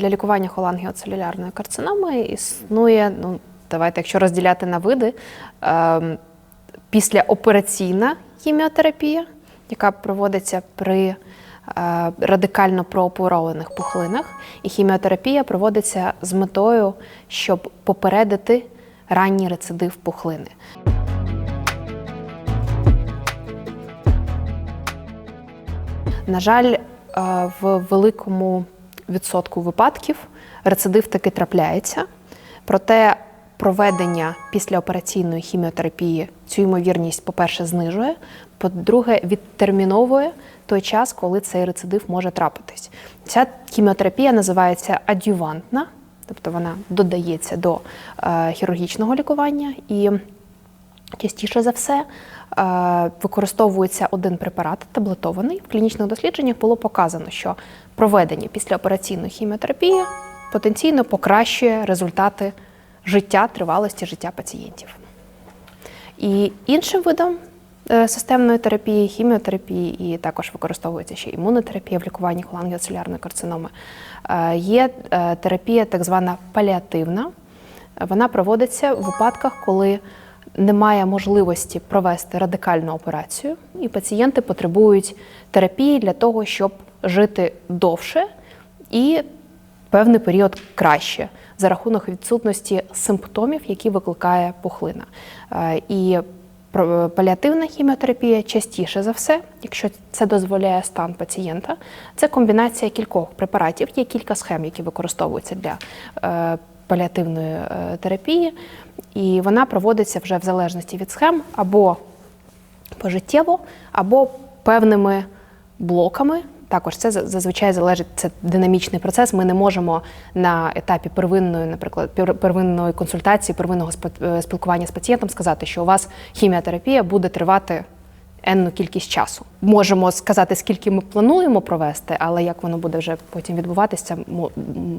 для лікування холангіоцелюлярної карциноми існує, ну давайте, якщо розділяти на види, е, післяопераційна хіміотерапія, яка проводиться при е, радикально прооперованих пухлинах, і хіміотерапія проводиться з метою, щоб попередити ранній рецидив пухлини. На жаль, е, в великому відсотку випадків рецидив таки трапляється. Проте проведення післяопераційної хіміотерапії цю ймовірність, по-перше, знижує, по-друге, відтерміновує той час, коли цей рецидив може трапитись. Ця хіміотерапія називається адювантна, тобто вона додається до е, хірургічного лікування і Частіше за все е, використовується один препарат таблетований. В клінічних дослідженнях було показано, що проведення післяопераційної хіміотерапії потенційно покращує результати життя, тривалості життя пацієнтів. І іншим видом е, системної терапії, хіміотерапії, і також використовується ще імунотерапія в лікуванні холангіоцелярної карциноми, е, є е, терапія так звана паліативна. Вона проводиться в випадках, коли немає можливості провести радикальну операцію, і пацієнти потребують терапії для того, щоб жити довше і певний період краще за рахунок відсутності симптомів, які викликає пухлина. Е, І паліативна хіміотерапія частіше за все, якщо це дозволяє стан пацієнта, це комбінація кількох препаратів. Є кілька схем, які використовуються для е, паліативної е, терапії, і вона проводиться вже в залежності від схем або пожиттєво, або певними блоками. Також це за- зазвичай залежить це динамічний процес. Ми не можемо на етапі первинної, наприклад, первинної консультації, первинного е, спілкування з пацієнтом сказати, що у вас хіміотерапія буде тривати енну кількість часу. Можемо сказати, скільки ми плануємо провести, але як воно буде вже потім відбуватися,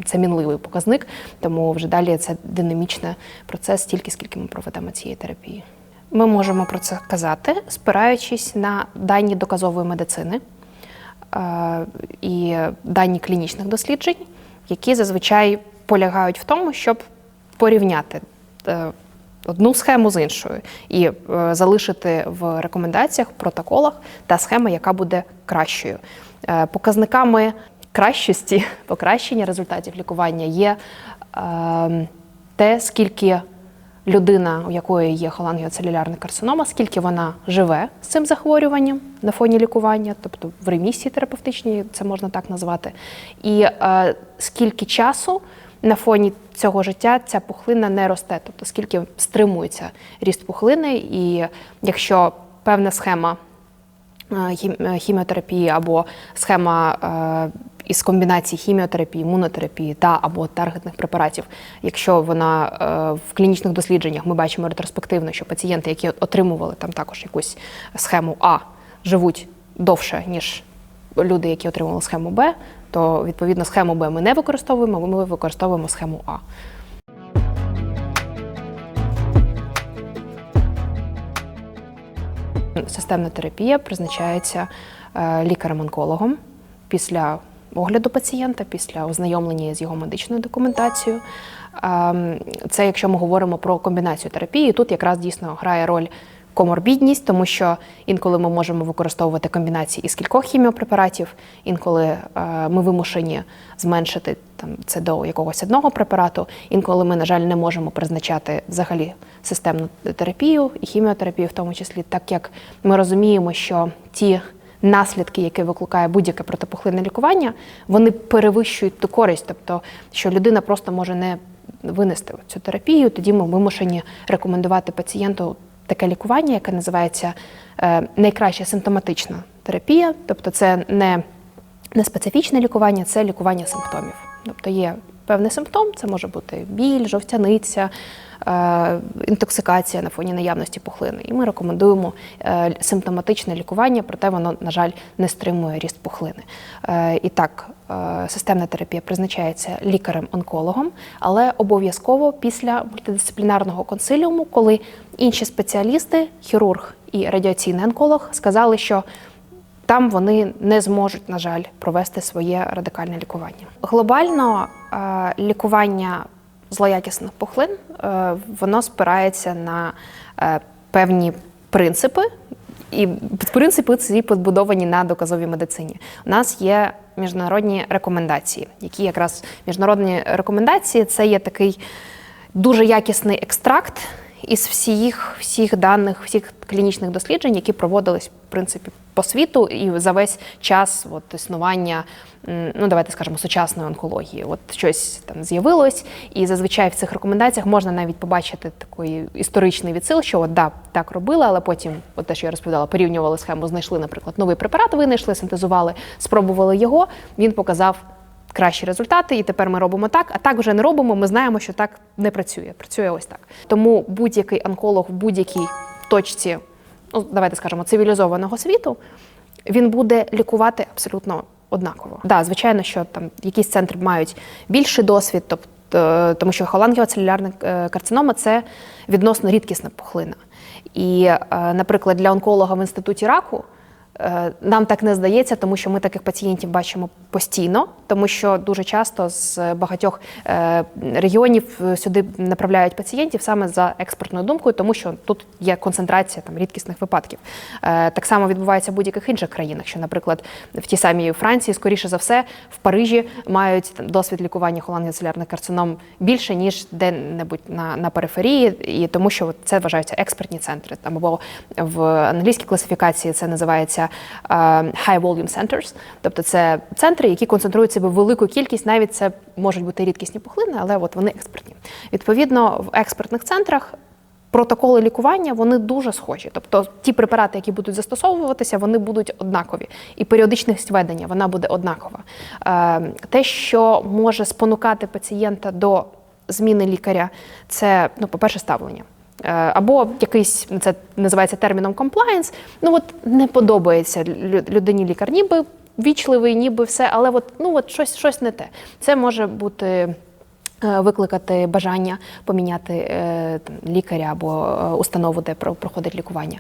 це, мінливий показник. Тому вже далі це динамічний процес, стільки скільки ми проведемо цієї терапії. Ми можемо про це казати, спираючись на дані доказової медицини і дані клінічних досліджень, які зазвичай полягають в тому, щоб порівняти е, одну схему з іншою і е, залишити в рекомендаціях, протоколах та схема, яка буде кращою. Е, Показниками кращості, покращення результатів лікування є е, те, скільки людина, у якої є холангіоцелюлярна карцинома, скільки вона живе з цим захворюванням на фоні лікування, тобто в ремісії терапевтичній, це можна так назвати, і е, скільки часу на фоні цього життя ця пухлина не росте, тобто скільки стримується ріст пухлини, і якщо певна схема е, е, хіміотерапії або схема е, із комбінації хіміотерапії, імунотерапії та або таргетних препаратів. Якщо вона е, в клінічних дослідженнях ми бачимо ретроспективно, що пацієнти, які отримували там також якусь схему А, живуть довше, ніж люди, які отримували схему Б, то відповідно схему Б ми не використовуємо, ми використовуємо схему А. Системна терапія призначається е, лікарем-онкологом після огляду пацієнта, після ознайомлення з його медичною документацією. Ем, Це якщо ми говоримо про комбінацію терапії, тут якраз дійсно грає роль коморбідність, тому що інколи ми можемо використовувати комбінації із кількох хіміопрепаратів, інколи е, ми вимушені зменшити там це до якогось одного препарату. Інколи ми, на жаль, не можемо призначати взагалі системну терапію і хіміотерапію, в тому числі, так як ми розуміємо, що ті наслідки, які викликає будь-яке протипухлинне лікування, вони перевищують ту користь, тобто що людина просто може не винести цю терапію. Тоді ми вимушені рекомендувати пацієнту таке лікування, яке називається е, найкраща симптоматична терапія, тобто це не не специфічне лікування, це лікування симптомів. Тобто є певний симптом, це може бути біль, жовтяниця, е, інтоксикація на фоні наявності пухлини. І ми рекомендуємо е, симптоматичне лікування, проте воно, на жаль, не стримує ріст пухлини. Е, І так, системна терапія призначається лікарем-онкологом, але обов'язково після мультидисциплінарного консиліуму, коли інші спеціалісти, хірург і радіаційний онколог, сказали, що там вони не зможуть, на жаль, провести своє радикальне лікування. Глобально лікування злоякісних пухлин е, воно спирається на е, певні принципи. І принципи ці побудовані на доказовій медицині. У нас є міжнародні рекомендації, які якраз міжнародні рекомендації це є такий дуже якісний екстракт із всіх, всіх даних, всіх клінічних досліджень, які проводились в принципі по світу і за весь час от, існування, ну давайте скажемо, сучасної онкології. От щось там з'явилось, і зазвичай в цих рекомендаціях можна навіть побачити такий історичний відсил, що от да, так робили, але потім, от те, що я розповідала, порівнювали схему, знайшли, наприклад, новий препарат, винайшли, синтезували, спробували його. Він показав кращі результати, і тепер ми робимо так, а так вже не робимо. Ми знаємо, що так не працює. Працює ось так. Тому будь-який онколог в будь-якій точці, ну давайте скажемо, цивілізованого світу, він буде лікувати абсолютно однаково. Да, звичайно, що там якісь центри мають більший досвід, тобто тому що холангіоцелюлярна е, карцинома це відносно рідкісна пухлина. І, е, наприклад, для онколога в інституті раку. Е, Нам так не здається, тому що ми таких пацієнтів бачимо постійно, тому що дуже часто з багатьох е, регіонів е, сюди направляють пацієнтів саме за експертною думкою, тому що тут є концентрація там рідкісних випадків. Так само відбувається в будь-яких інших країнах, що, наприклад, в тій самій Франції, скоріше за все, в Парижі мають досвід лікування холангіоцелярних карцином більше ніж де-небудь на, на периферії, і тому що це вважаються експертні центри. Там або в англійській класифікації це називається high volume centers, тобто це центри, які концентрують себе велику кількість, навіть це можуть бути рідкісні пухлини, але от вони експертні. Відповідно, в експертних центрах. Протоколи лікування вони дуже схожі. Тобто ті препарати, які будуть застосовуватися, вони будуть однакові. І періодичність ведення вона буде однакова. Е, Те, що може спонукати пацієнта до зміни лікаря, це, ну, по-перше, ставлення. Е, Або якийсь це називається терміном compliance, Ну от не подобається людині лікар, ніби вічливий, ніби все, але от, ну от щось, щось не те. Це може бути е, викликати бажання поміняти е, лікаря або установу, де про- проходить лікування.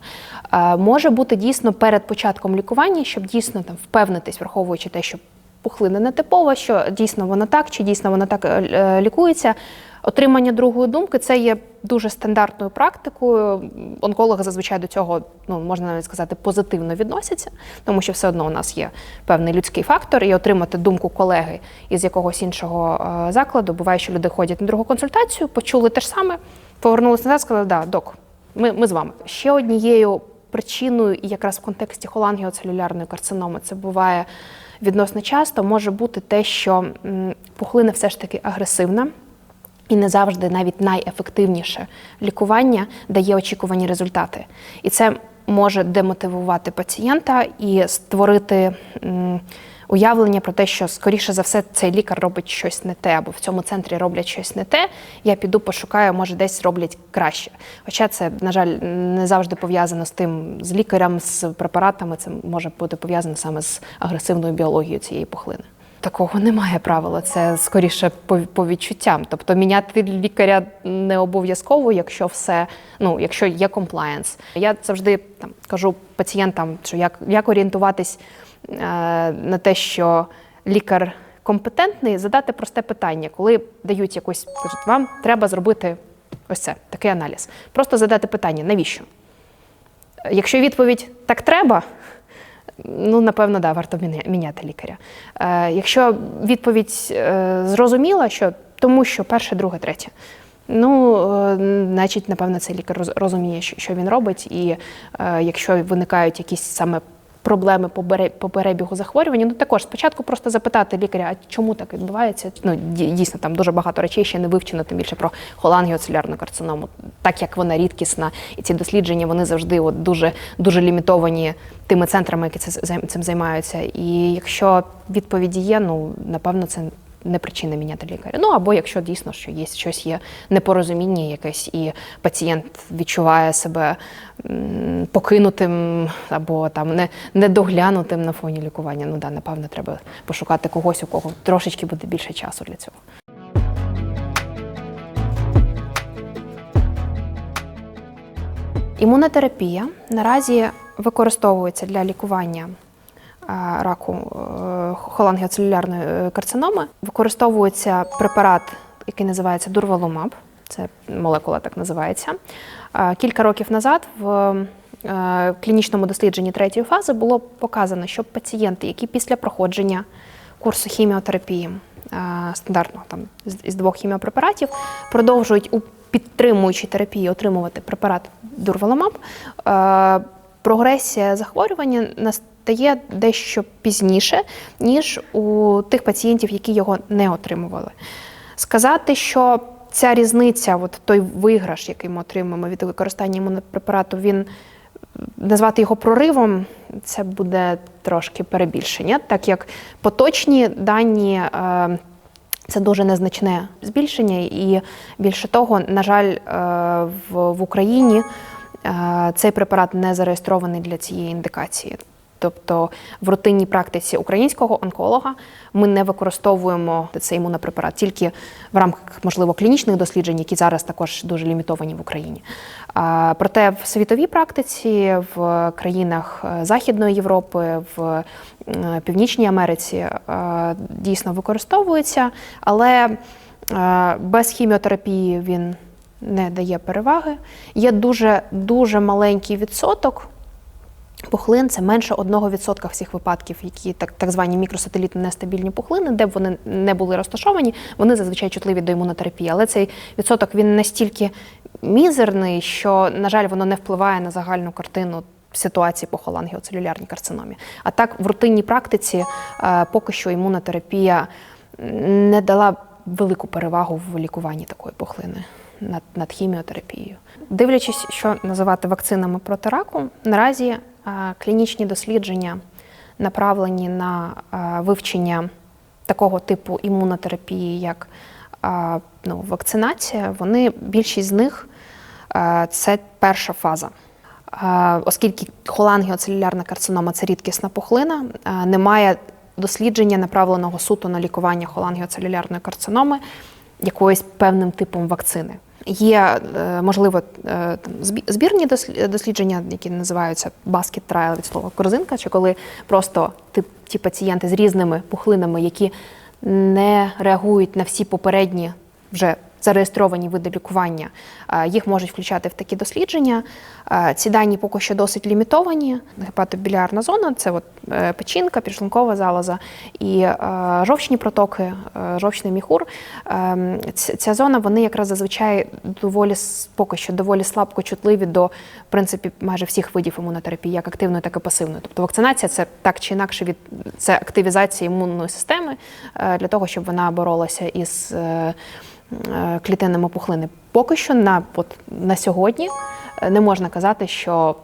Може бути дійсно перед початком лікування, щоб дійсно там впевнитись, враховуючи те, що пухлина не типова, що дійсно вона так, чи дійсно вона так е, е, лікується. Отримання другої думки це є дуже стандартною практикою. Онкологи зазвичай до цього, ну можна навіть сказати, позитивно відносяться, тому що все одно у нас є певний людський фактор, і отримати думку колеги із якогось іншого е, закладу. Буває, що люди ходять на другу консультацію, почули те ж саме, повернулися назад, сказали, да, док, ми, ми з вами. Ще однією причиною, і якраз в контексті холангіоцелюлярної карциноми, це буває відносно часто, може бути те, що пухлина все ж таки агресивна. І не завжди навіть найефективніше лікування дає очікувані результати. І це може демотивувати пацієнта і створити уявлення про те, що скоріше за все цей лікар робить щось не те, або в цьому центрі роблять щось не те. Я піду пошукаю, може десь роблять краще. Хоча це, на жаль, не завжди пов'язано з тим, з лікарем, з препаратами. Це може бути пов'язано саме з агресивною біологією цієї пухлини. Такого немає правила, це скоріше по, по відчуттям. Тобто міняти лікаря не обов'язково, якщо все, ну якщо є комплаєнс. Я завжди там кажу пацієнтам, що як, як орієнтуватись на те, що лікар компетентний, задати просте питання, коли дають якусь, кажуть, вам треба зробити ось це, такий аналіз. Просто задати питання, навіщо? Якщо відповідь так треба, ну напевно, да, варто міняти лікаря. Е, якщо відповідь е, зрозуміла, що тому що перше, друге, третє. Ну, е, значить, напевно, цей лікар роз- розуміє, що він робить, і е, якщо виникають якісь саме проблеми по, перебігу захворювання, ну також спочатку просто запитати лікаря, а чому так відбувається. Ну, дійсно, там дуже багато речей ще не вивчено, тим більше про холангіоцелярну карциному, так як вона рідкісна, і ці дослідження вони завжди от дуже, дуже лімітовані тими центрами, які це, цим займаються. І якщо відповіді є, ну напевно, це не причина міняти лікаря. Ну або якщо дійсно що є щось є непорозуміння якесь, і пацієнт відчуває себе покинутим або там не, недоглянутим на фоні лікування. Ну да, напевно, треба пошукати когось, у кого трошечки буде більше часу для цього. Імунотерапія наразі використовується для лікування раку е, холангіоцелюлярної е, карциноми використовується препарат, який називається дурвалумаб. Це молекула так називається. Кілька років назад в е, клінічному дослідженні третьої фази було показано, що пацієнти, які після проходження курсу хіміотерапії е, стандартного там із двох хіміопрепаратів продовжують у підтримуючій терапії отримувати препарат дурвалумаб, е, прогресія захворювання настає дещо пізніше, ніж у тих пацієнтів, які його не отримували. Сказати, що ця різниця, от той виграш, який ми отримуємо від використання імунопрепарату, він назвати його проривом, це буде трошки перебільшення, так як поточні дані. е, Це дуже незначне збільшення, і більше того, на жаль, е, в, Україні е, цей препарат не зареєстрований для цієї індикації. Тобто в рутинній практиці українського онколога ми не використовуємо цей імунопрепарат тільки в рамках, можливо, клінічних досліджень, які зараз також дуже лімітовані в Україні. А, Проте в світовій практиці, в країнах е, Західної Європи, в е, Північній Америці е, дійсно використовується, але е, без хіміотерапії він не дає переваги. Є дуже дуже маленький відсоток. Пухлин це менше 1% всіх випадків, які так, так звані мікросателітно нестабільні пухлини, де б вони не були розташовані, вони зазвичай чутливі до імунотерапії. Але цей відсоток він настільки мізерний, що, на жаль, воно не впливає на загальну картину ситуації по холангіоцелюлярній карциномі. А так, в рутинній практиці е, поки що імунотерапія не дала велику перевагу в лікуванні такої пухлини над, над хіміотерапією. Дивлячись, що називати вакцинами проти раку, наразі клінічні дослідження направлені на е, вивчення такого типу імунотерапії, як е, ну, вакцинація. Вони більшість з них е, це перша фаза. Е, Оскільки холангіоцелюлярна карцинома це рідкісна пухлина, е, немає дослідження, направленого суто на лікування холангіоцелюлярної карциноми якоюсь певним типом вакцини. Є, е, можливо, е, збірні дослідження, які називаються basket trial від слова корзинка, чи коли просто ті, ті пацієнти з різними пухлинами, які не реагують на всі попередні вже зареєстровані види лікування, е, їх можуть включати в такі дослідження. Е, Ці дані поки що досить лімітовані. Гепатобілярна зона це от е, печінка, підшлункова залоза і жовчні протоки, жовчний міхур. Ця зона вони якраз зазвичай доволі поки що доволі слабко чутливі до в принципі майже всіх видів імунотерапії, як активної, так і пасивної. Тобто вакцинація це так чи інакше від це активізація імунної системи для того, щоб вона боролася із е, е, пухлини. Поки що на, от, на сьогодні е, не можна казати, що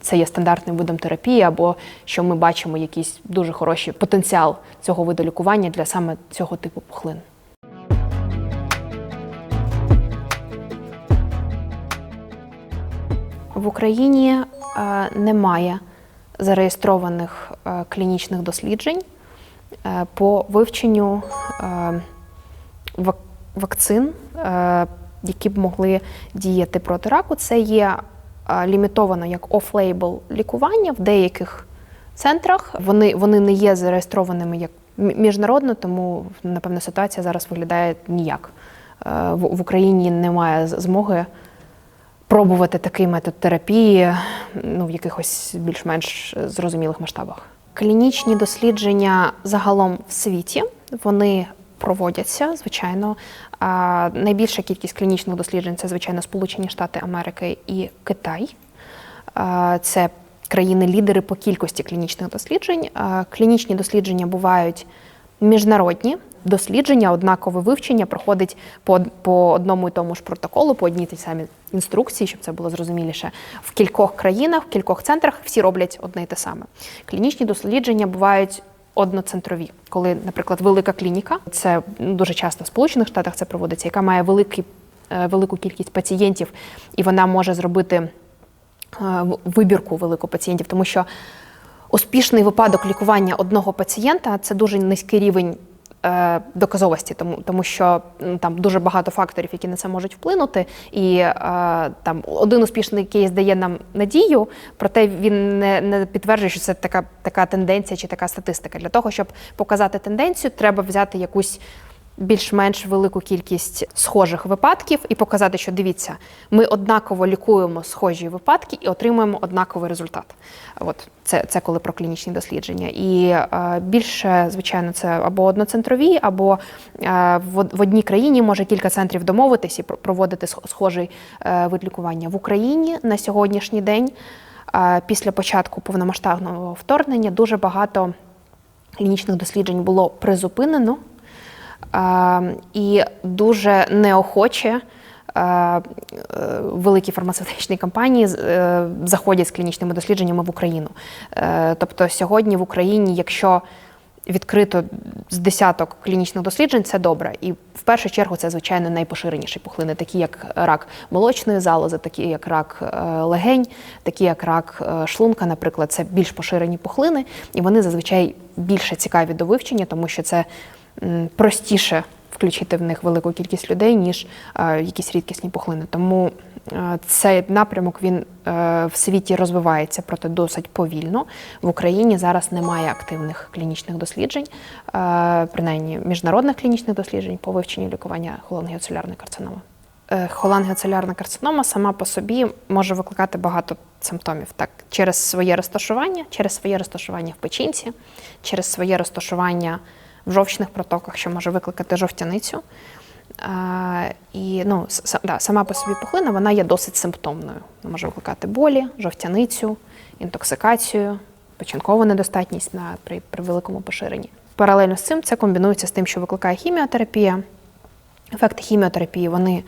це є стандартним видом терапії, або що ми бачимо якийсь дуже хороший потенціал цього виду лікування для саме цього типу пухлин. В Україні е, немає зареєстрованих клінічних досліджень по вивченню вакцин, е, які б могли діяти проти раку. Це є е, лімітовано як оф-лейбл лікування в деяких центрах. Вони, вони не є зареєстрованими як міжнародно, тому напевно ситуація зараз виглядає ніяк. Е, В, Україні немає змоги пробувати такий метод терапії ну, в якихось більш-менш зрозумілих масштабах. Клінічні дослідження загалом в світі вони проводяться, звичайно. Найбільша кількість клінічних досліджень це, звичайно, Сполучені Штати Америки і Китай. Це країни-лідери по кількості клінічних досліджень. Клінічні дослідження бувають міжнародні. Дослідження, однакове вивчення проходить по, по одному і тому ж протоколу, по одній тій самій інструкції, щоб це було зрозуміліше. В кількох країнах, в кількох центрах всі роблять одне й те саме. Клінічні дослідження бувають одноцентрові, коли, наприклад, велика клініка, це дуже часто в Сполучених Штатах це проводиться, яка має великий, е, велику кількість пацієнтів, і вона може зробити е, вибірку велику пацієнтів, тому що успішний випадок лікування одного пацієнта це дуже низький рівень доказовості, тому, тому що там дуже багато факторів, які на це можуть вплинути. І е, там один успішний кейс дає нам надію, проте він не, не підтверджує, що це така, така тенденція чи така статистика. Для того, щоб показати тенденцію, треба взяти якусь більш-менш велику кількість схожих випадків і показати, що дивіться, ми однаково лікуємо схожі випадки і отримуємо однаковий результат. От це, це коли про клінічні дослідження. І е, більше, звичайно, це або одноцентрові, або е, в, в одній країні може кілька центрів домовитись і про- проводити схожий е, вид лікування. В Україні на сьогоднішній день, е, після початку повномасштабного вторгнення, дуже багато клінічних досліджень було призупинено. Е, і дуже неохоче е, великі фармацевтичні компанії е, заходять з клінічними дослідженнями в Україну. Е, Тобто сьогодні в Україні, якщо відкрито з десяток клінічних досліджень, це добре. І в першу чергу це, звичайно, найпоширеніші пухлини, такі як рак молочної залози, такі як рак легень, такі як рак шлунка, наприклад, це більш поширені пухлини, і вони зазвичай більше цікаві до вивчення, тому що це простіше включити в них велику кількість людей, ніж е, якісь рідкісні пухлини. Тому е, цей напрямок він е, в світі розвивається, проте досить повільно. В Україні зараз немає активних клінічних досліджень, принаймні міжнародних клінічних досліджень по вивченню лікування холангіоцелярної карциноми. Холангіоцелярна карцинома сама по собі може викликати багато симптомів. Так, через своє розташування, через своє розташування в печінці, через своє розташування в жовчних протоках, що може викликати жовтяницю. А, і ну, да, сама по собі пухлина вона є досить симптомною. Вона може викликати болі, жовтяницю, інтоксикацію, печінкову недостатність на, при, при великому поширенні. Паралельно з цим це комбінується з тим, що викликає хіміотерапія. Ефекти хіміотерапії вони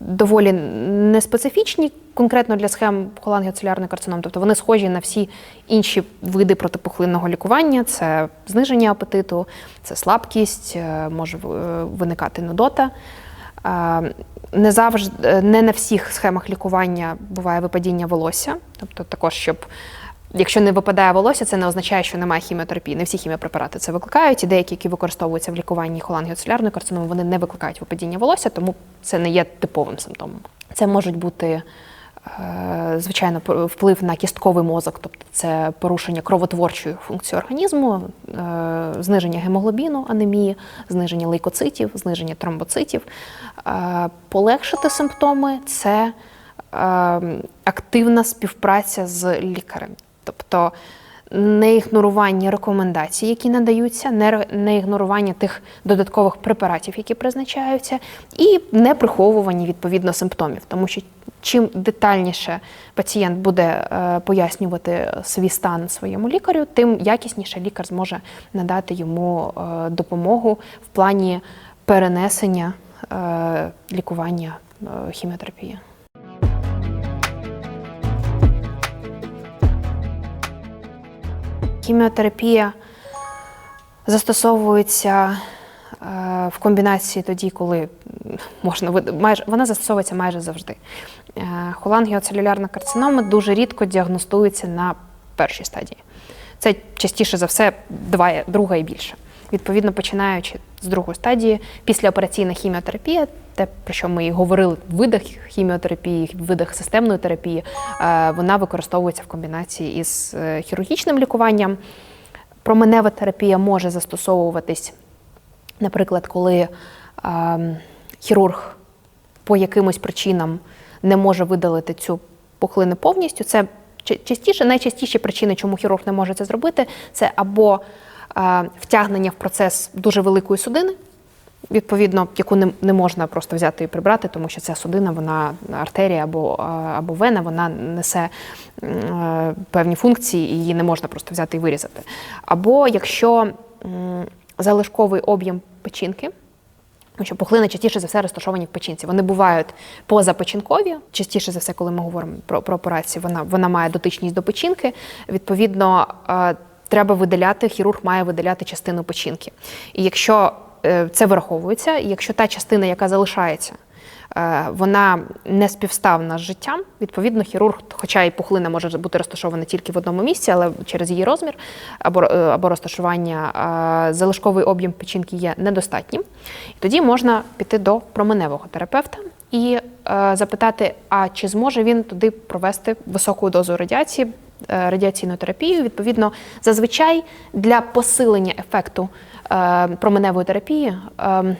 доволі неспецифічні конкретно для схем холангіоцелярної карцином. Тобто вони схожі на всі інші види протипухлинного лікування: це зниження апетиту, це слабкість, е, може е, виникати нудота. Е, Не завжди е, не на всіх схемах лікування буває випадіння волосся, тобто також, щоб Якщо не випадає волосся, це не означає, що немає хіміотерапії. Не всі хіміопрепарати це викликають, і деякі, які використовуються в лікуванні холангіоцелярної карциноми, вони не викликають випадіння волосся, тому це не є типовим симптомом. Це можуть бути, е, звичайно, вплив на кістковий мозок, тобто це порушення кровотворчої функції організму, е, зниження гемоглобіну, анемії, зниження лейкоцитів, зниження тромбоцитів. Е, Полегшити симптоми це е, активна співпраця з лікарем. Тобто не ігнорування рекомендацій, які надаються, не, ігнорування тих додаткових препаратів, які призначаються, і не приховування відповідно симптомів. Тому що чим детальніше пацієнт буде е, пояснювати свій стан своєму лікарю, тим якісніше лікар зможе надати йому е, допомогу в плані перенесення е, лікування хіміотерапії. Хіміотерапія застосовується е, в комбінації тоді, коли можна майже вона застосовується майже завжди. Е, Холангіоцелюлярна карцинома дуже рідко діагностується на першій стадії. Це частіше за все два, друга і більше. Відповідно, починаючи з другої стадії, післяопераційна хіміотерапія, те, про що ми і говорили в видах хіміотерапії, видах системної терапії, е, вона використовується в комбінації із е, хірургічним лікуванням. Променева терапія може застосовуватись, наприклад, коли е, хірург по якимось причинам не може видалити цю пухлину повністю. Це частіше, найчастіші причини, чому хірург не може це зробити, це або втягнення в процес дуже великої судини, відповідно, яку не, не можна просто взяти і прибрати, тому що ця судина, вона артерія або, е, або вена, вона несе е, певні функції, і її не можна просто взяти і вирізати. Або якщо залишковий об'єм печінки. Що пухлини частіше за все розташовані в печінці. Вони бувають позапечінкові. Частіше за все, коли ми говоримо про, про операцію, вона, вона має дотичність до печінки. Відповідно, е, треба видаляти, хірург має видаляти частину печінки. І якщо е, це враховується, і якщо та частина, яка залишається, е, вона не співставна з життям. Відповідно, хірург, хоча і пухлина може бути розташована тільки в одному місці, але через її розмір або, е, або розташування залишковий об'єм печінки є недостатнім. І тоді можна піти до променевого терапевта і запитати, а чи зможе він туди провести високу дозу радіації, радіаційну терапію. Відповідно, зазвичай для посилення ефекту е, променевої терапії. е,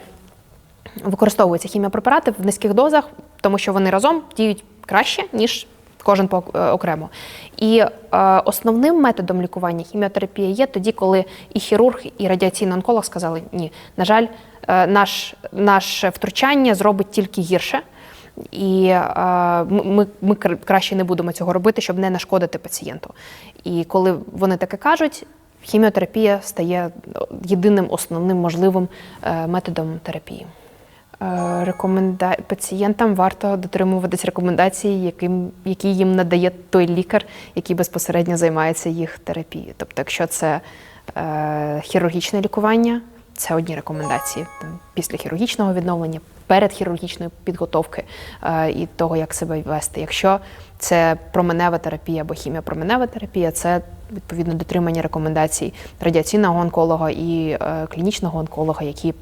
використовуються хіміопрепарати в низьких дозах, тому що вони разом діють краще, ніж кожен е, окремо. І е, основним методом лікування хіміотерапії є тоді, коли і хірург, і радіаційний онколог сказали, ні, на жаль, е, наш, наше втручання зробить тільки гірше. І е, ми, ми, краще не будемо цього робити, щоб не нашкодити пацієнту. І коли вони таке кажуть, хіміотерапія стає єдиним основним можливим е, методом терапії. Е, Рекоменда... Пацієнтам варто дотримуватись рекомендацій, яким... які їм надає той лікар, який безпосередньо займається їх терапією. Тобто, якщо це е, хірургічне лікування, це одні рекомендації там, після хірургічного відновлення, перед хірургічної підготовки е, і того, як себе вести. Якщо це променева терапія або хіміопроменева терапія, це відповідно дотримання рекомендацій радіаційного онколога і е, клінічного онколога, які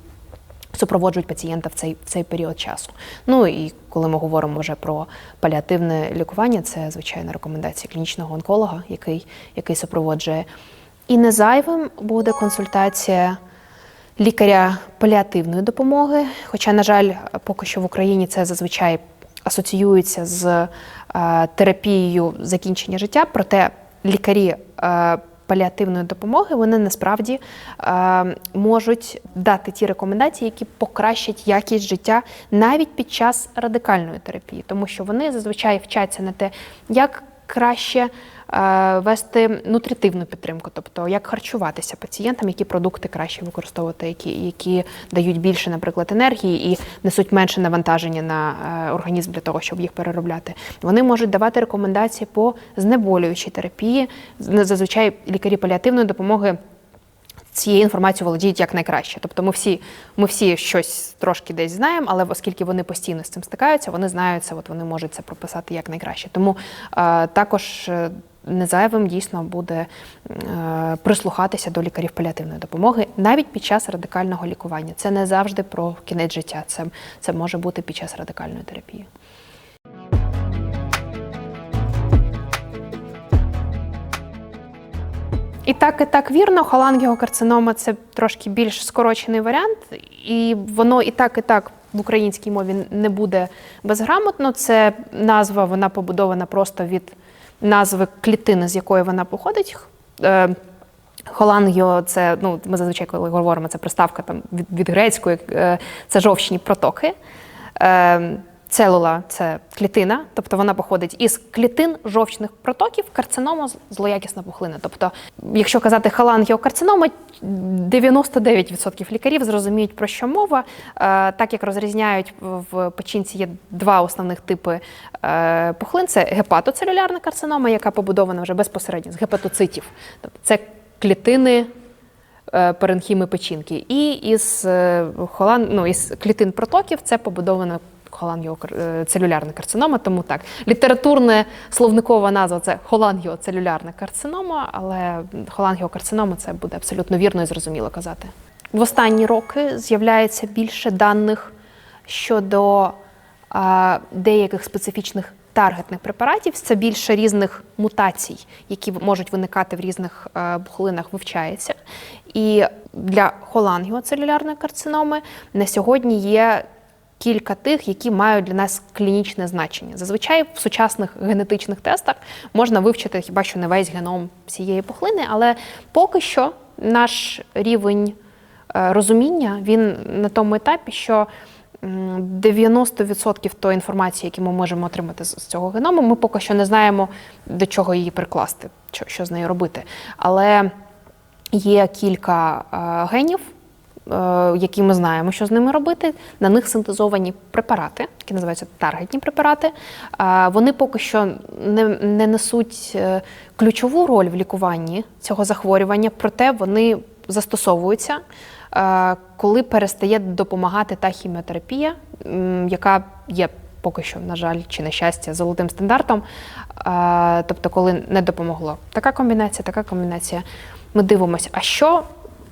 супроводжують пацієнта в цей, в цей період часу. Ну і коли ми говоримо вже про паліативне лікування, це звичайно рекомендації клінічного онколога, який, який супроводжує. І не зайвим буде консультація лікаря паліативної допомоги. Хоча, на жаль, поки що в Україні це зазвичай асоціюється з е, терапією закінчення життя, проте лікарі. е, Паліативної допомоги вони насправді е, можуть дати ті рекомендації, які покращать якість життя навіть під час радикальної терапії, тому що вони зазвичай вчаться на те, як краще вести нутритивну підтримку, тобто як харчуватися пацієнтам, які продукти краще використовувати, які, які дають більше, наприклад, енергії і несуть менше навантаження на е, організм для того, щоб їх переробляти. Вони можуть давати рекомендації по знеболюючій терапії. Зазвичай лікарі паліативної допомоги цією інформацією володіють як найкраще. Тобто ми всі, ми всі щось трошки десь знаємо, але оскільки вони постійно з цим стикаються, вони знають це, от вони можуть це прописати як найкраще. Тому е, також е, не зайвим дійсно буде е, прислухатися до лікарів паліативної допомоги навіть під час радикального лікування. Це не завжди про кінець життя, це, це може бути під час радикальної терапії. І так, і так вірно, холангіокарцинома це трошки більш скорочений варіант, і воно і так, і так в українській мові не буде безграмотно. Це назва, вона побудована просто від назви клітини, з якої вона походить. Е, Холангіо, це ну ми зазвичай, коли говоримо, це приставка там від, від грецької, е, це жовчні протоки. Целула це клітина, тобто вона походить із клітин жовчних протоків, карцинома злоякісна пухлина. Тобто, якщо казати халангіокарцинома, 99% лікарів зрозуміють, про що мова. Е, Так як розрізняють в печінці є два основних типи е, пухлин: це гепатоцелюлярна карцинома, яка побудована вже безпосередньо з гепатоцитів. Тобто це клітини е, паренхіми печінки. І із, холан, ну, із клітин протоків це побудована холангіоцелюлярна карцинома, тому так. Літературна словникова назва це холангіоцелюлярна карцинома, але холангіокарцинома це буде абсолютно вірно і зрозуміло казати. В останні роки з'являється більше даних щодо а, деяких специфічних таргетних препаратів. Це більше різних мутацій, які можуть виникати в різних е, пухлинах, вивчається. І для холангіоцелюлярної карциноми на сьогодні є кілька тих, які мають для нас клінічне значення. Зазвичай в сучасних генетичних тестах можна вивчити хіба що не весь геном всієї пухлини, але поки що наш рівень е, розуміння він на тому етапі, що 90% тої інформації, які ми можемо отримати з цього геному, ми поки що не знаємо, до чого її прикласти, що, з нею робити. Але є кілька е, генів, які ми знаємо, що з ними робити. На них синтезовані препарати, які називаються таргетні препарати. Е, Вони поки що не, не несуть е, ключову роль в лікуванні цього захворювання, проте вони застосовуються, е, коли перестає допомагати та хіміотерапія, яка є поки що, на жаль, чи на щастя, золотим стандартом. Е, Тобто, коли не допомогло така комбінація, така комбінація, ми дивимося, а що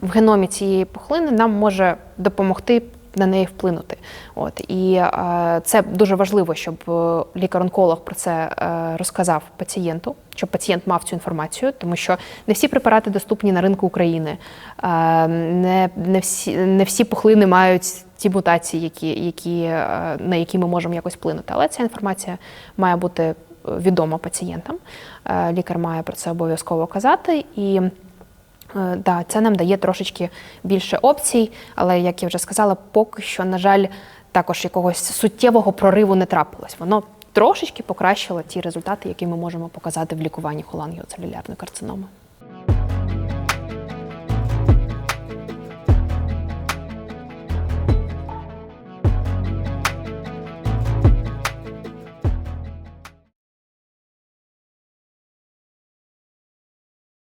в геномі цієї пухлини нам може допомогти на неї вплинути. От і е, це дуже важливо, щоб е, лікар-онколог про це е, розказав пацієнту, щоб пацієнт мав цю інформацію, тому що не всі препарати доступні на ринку України, е, не, не, всі, не всі пухлини мають ті мутації, які, які, е, на які ми можемо якось вплинути. Але ця інформація має бути е, відома пацієнтам. Лікар має про це обов'язково казати і. Е, Да, це нам дає трошечки більше опцій, але як я вже сказала, поки що, на жаль, також якогось суттєвого прориву не трапилось. Воно трошечки покращило ті результати, які ми можемо показати в лікуванні холангіоцелюлярної карциноми.